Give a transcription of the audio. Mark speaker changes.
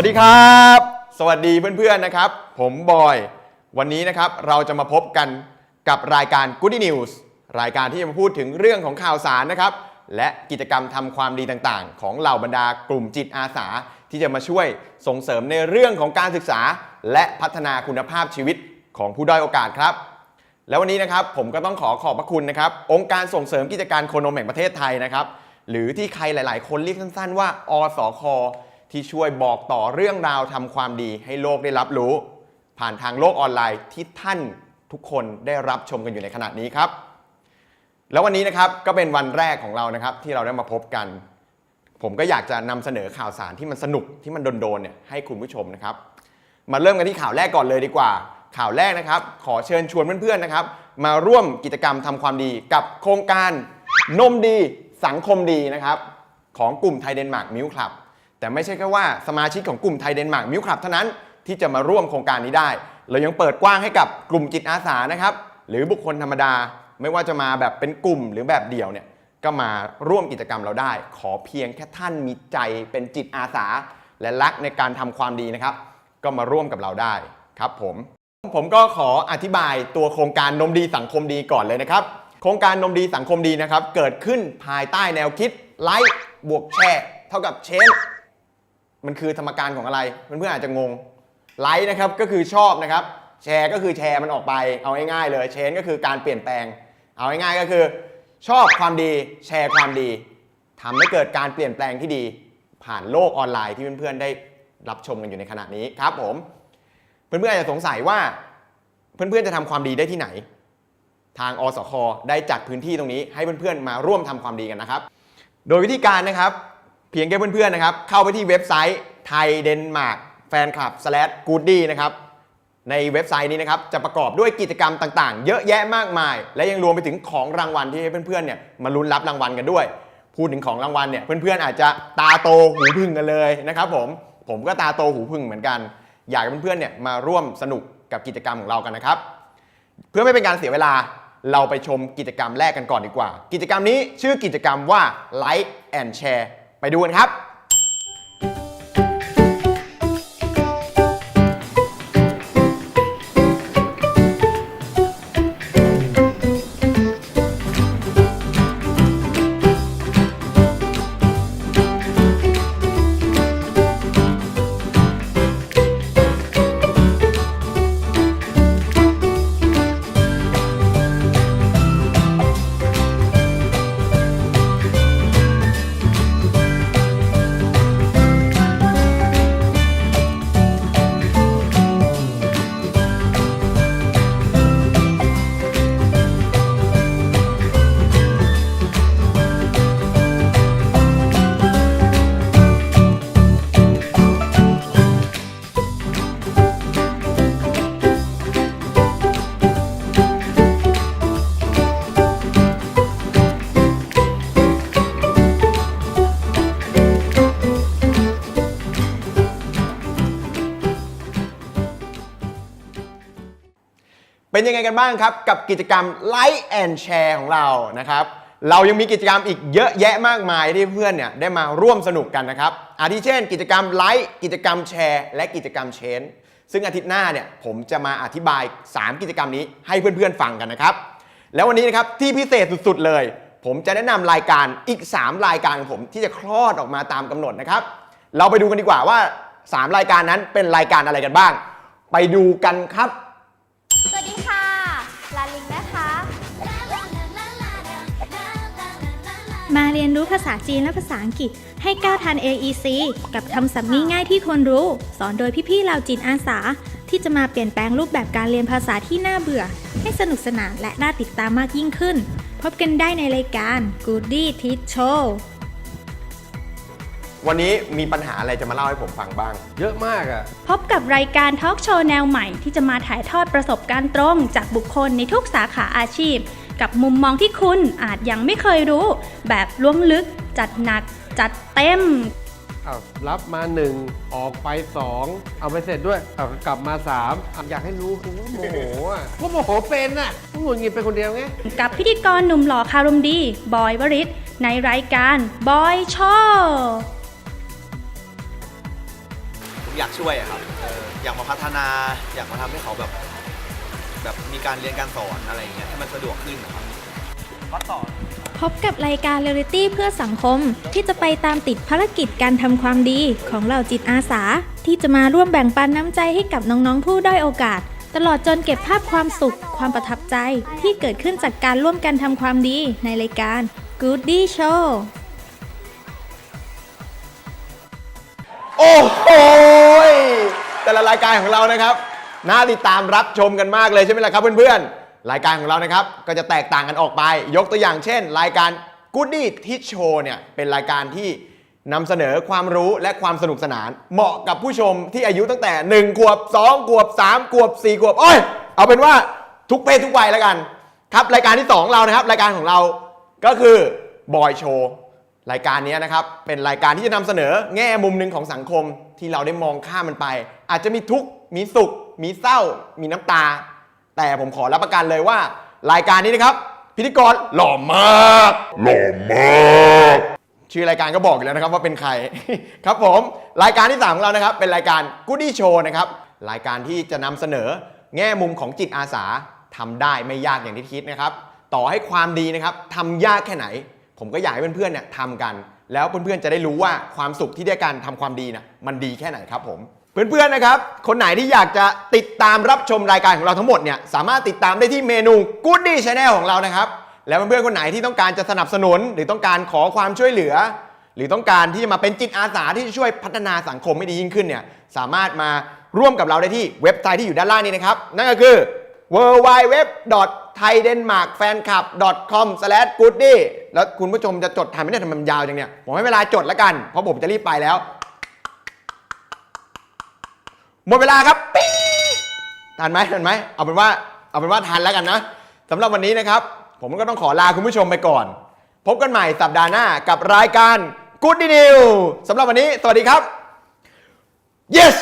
Speaker 1: วัสดีครับ สวัสดีเพื่อนๆนะครับ ผมบอย วันนี้นะครับเราจะมาพบกันกับรายการ Good News รายการที่จะมาพูดถึงเรื่องของข่าวสารนะครับ และกิจกรรมทำความดีต่างๆ ของเหล่าบรรดากลุ่มจิตอาสา ที่จะมาช่วยส่งเสริมในเรื่องของการศึกษา และพัฒนาคุณภาพชีวิตของผู้ด้อยโอกาสครับ แล้ววันนี้นะครับผมก็ต้องขอขอบพระคุณนะครับ องค์การส่งเสริมกิจการโคนมแห่งประเทศไทยนะครับ หรือที่ใครหลาย ๆ คนเรียกสั้น ๆ ว่า อสค ที่ช่วยบอกต่อเรื่องราวทำความดีให้โลกได้รับรู้ ผ่านทางโลกออนไลน์ที่ท่านทุกคนได้รับชมกันอยู่ในขณะนี้ครับ แล้ววันนี้นะครับก็เป็นวันแรกของเรานะครับที่เราได้มาพบกัน ผมก็อยากจะนำเสนอข่าวสารที่มันสนุกที่มันโดนๆเนี่ยให้คุณผู้ชมนะครับ มาเริ่มกันที่ข่าวแรกก่อนเลยดีกว่า ข่าวแรกนะครับ ขอเชิญชวนเพื่อนๆนะครับ มาร่วมกิจกรรมทำความดีกับโครงการนมดีสังคมดีนะครับ ของกลุ่มไทยเดนมาร์กมิวคลับ แต่ไม่ใช่แค่ว่าสมาชิกของกลุ่มไทยเดนมาร์กมิวคลับเท่านั้นที่จะมาร่วมโครงการนี้ได้ เรายังเปิดกว้างให้กับกลุ่มจิตอาสานะครับ หรือบุคคลธรรมดา ไม่ว่าจะมาแบบเป็นกลุ่มหรือแบบเดี่ยวเนี่ย ก็มาร่วมกิจกรรมเราได้ ขอเพียงแค่ท่านมีใจเป็นจิตอาสา และรักในการทำความดีนะครับ ก็มาร่วมกับเราได้ครับผม ผมก็ขออธิบายตัวโครงการนมดีสังคมดีก่อนเลยนะครับ โครงการนมดีสังคมดีนะครับ เกิดขึ้นภายใต้แนวคิดไลค์บวกแชร์เท่ากับเชน มันคือธรรมการของอะไรเพื่อนๆอาจจะงงไลค์นะครับก็คือชอบนะครับ แชร์ก็คือแชร์มันออกไปเอาง่ายๆเลยเชนก็คือการเปลี่ยนแปลง เอาง่ายๆก็คือ ชอบความดีแชร์ความดีทำให้เกิดการเปลี่ยนแปลงที่ดี ผ่านโลกออนไลน์ที่เพื่อนๆได้รับชมกันอยู่ในขณะนี้ครับผม เพื่อนๆอาจจะสงสัยว่าเพื่อนๆจะทำความดีได้ที่ไหน ทางอสคได้จัดพื้นที่ตรงนี้ ให้เพื่อนๆมาร่วมทำความดีกันนะครับ โดยวิธีการนะครับ เพียงแค่เพื่อนๆนะครับ เข้าไปที่เว็บไซต์ไทยเดนมาร์กแฟนคลับ slash goody นะครับ ในเว็บไซต์นี้นะครับ จะประกอบด้วยกิจกรรมต่างๆ เยอะแยะมากมาย และยังรวมไปถึงของรางวัลที่ให้เพื่อนๆเนี่ยมาลุ้นรับรางวัลกันด้วย พูดถึงของรางวัลเนี่ยเพื่อนๆอาจจะตาโตหูพึ่งกันเลยนะครับผมผมก็ตาโตหูพึ่งเหมือนกัน อยากให้เพื่อนๆเนี่ยมาร่วมสนุกกับกิจกรรมของเรากันนะครับ เพื่อไม่เป็นการเสียเวลาเราไปชมกิจกรรมแรกกันก่อนดีกว่า กิจกรรมนี้ชื่อกิจกรรมว่า Like and Share ไปดูกันครับ ยังไงกันบ้างครับ กับกิจกรรม Like and Share ของเรานะครับ เรายังมีกิจกรรมอีกเยอะแยะมากมายที่เพื่อนเนี่ยได้มาร่วมสนุกกันนะครับ อาทิเช่น กิจกรรม Like กิจกรรมแชร์ และกิจกรรมเชนซึ่งอาทิตย์หน้าเนี่ยผมจะมาอธิบาย 3 กิจกรรมนี้ให้เพื่อนๆฟังกันนะครับ แล้ววันนี้นะครับที่พิเศษสุดๆเลย ผมจะแนะนำรายการอีก 3 รายการของผมที่จะคลอดออกมาตามกำหนดนะครับ เราไปดูกันดีกว่าว่า 3 รายการนั้นเป็นรายการอะไรกันบ้าง ไปดูกันครับ
Speaker 2: สวัสดีค่ะ
Speaker 3: มาเรียนรู้ภาษาจีนและภาษาอังกฤษ ให้ก้าวทัน AEC กับคำศัพท์ง่ายๆที่ควรรู้ สอนโดยพี่ๆเหล่าจินอาสา ที่จะมาเปลี่ยนแปลงรูปแบบการเรียนภาษาที่น่าเบื่อ ให้สนุกสนานและน่าติดตามมากยิ่งขึ้น พบกันได้ในรายการ Goody Teach Show
Speaker 1: วันนี้มีปัญหาอะไรจะมาเล่าให้ผมฟังบ้าง
Speaker 4: เยอะมากอะ
Speaker 3: พบกับรายการทอล์กโชว์แนวใหม่ที่จะมาถ่ายทอดประสบการณ์ตรงจากบุคคลในทุกสาขาอาชีพ กับมุมมองที่คุณอาจยังไม่เคยรู้ แบบล้วงลึก จัดหนัก จัดเต็ม
Speaker 4: เอารับมาหนึ่งออกไปสองเอาไปเสร็จด้วยเอากลับมาสามอะอยากให้รู้กูว่าโมโหอะก็โมโหเป็นอะกูหงุดหงิดเป็นคนเดียวไง
Speaker 3: กับพิธีกรหนุ่มหล่อคารมดี บอยวริศในรายการบอยโชว์
Speaker 1: น
Speaker 5: อยากช่วยอะครับเอออยากมาพัฒนา อยากมาทำให้เขาแบบ แบบมีการเรียนการสอนอะไรอย่างเงี้ยให้มันสะดวกขึ้นนะครับก็สอน
Speaker 3: พบกับรายการเรียลิตี้เพื่อสังคมที่จะไปตามติดภารกิจการทำความดีของเหล่าจิตอาสา ที่จะมาร่วมแบ่งปันน้ำใจให้กับน้องๆผู้ด้อยโอกาส ตลอดจนเก็บภาพความสุข ความประทับใจ ที่เกิดขึ้นจากการร่วมกันทำความดีในรายการ Goody Show
Speaker 1: โอ้โหยแต่ละรายการของเรานะครับ น่าติดตามรับชมกันมากเลยใช่ไหมล่ะครับเพื่อนๆ รายการของเรานะครับก็จะแตกต่างกันออกไป ยกตัวอย่างเช่น รายการ Goody Teach Show เนี่ยเป็นรายการที่นำเสนอความรู้และความสนุกสนาน เหมาะกับผู้ชมที่อายุตั้งแต่1ขวบ2ขวบ3ขวบ4ขวบโอ้ยเอาเป็นว่าทุกเพศทุกวัยแล้วกัน ครับรายการที่ 2 เรานะครับ รายการของเราก็คือบอยโชว์รายการนี้นะครับ เป็นรายการที่จะนำเสนอแง่มุมหนึ่งของสังคมที่เราได้มองข้ามมันไป อาจจะมีทุกข์มีสุข มีเศร้า มีน้ำตา แต่ผมขอรับประกันเลยว่า รายการนี้นะครับ พิธีกรหล่อมาก หล่อมาก ชื่อรายการก็บอกอยู่แล้วนะครับว่าเป็นใคร ครับผม รายการที่ 3 ของเรานะครับ เป็นรายการ Goody Show นะครับ รายการที่จะนำเสนอแง่มุมของจิตอาสาทำได้ไม่ยากอย่างที่คิดนะครับ ต่อให้ความดีนะครับทำยากแค่ไหน ผมก็อยากให้เพื่อนๆเนี่ยทำกัน แล้วเพื่อนๆจะได้รู้ว่าความสุขที่ได้การทำความดีนะมันดีแค่ไหนครับผม เพื่อนๆนะครับ คนไหนที่อยากจะติดตามรับชมรายการของเราทั้งหมดเนี่ยสามารถติดตามได้ที่เมนู Goody Channel ของเรานะครับ แล้วเพื่อนๆคนไหนที่ต้องการจะสนับสนุน หรือต้องการขอความช่วยเหลือ หรือต้องการที่จะมาเป็นจิตอาสาที่จะช่วยพัฒนาสังคมให้ดียิ่งขึ้นเนี่ยสามารถมาร่วมกับเราได้ที่เว็บไซต์ที่อยู่ด้านล่างนี้นะครับ นั่นก็คือ w w w t h a i d e n m a r k f a n c l u b c o m g o o d y แล้วคุณผู้ชมจะจดทันไหมเนี่ยทำไมมันยาวจังเนี่ยผมให้เวลาจดแล้วกัน เพราะผมจะรีบไปแล้ว หมดเวลาครับปิ๊งทันไหมทันไหมเอาเป็นว่าเอาเป็นว่าทันแล้วกันนะสำหรับวันนี้นะครับ ผมก็ต้องขอลาคุณผู้ชมไปก่อน พบกันใหม่สัปดาห์หน้ากับรายการ Good News สำหรับวันนี้ สวัสดีครับ yes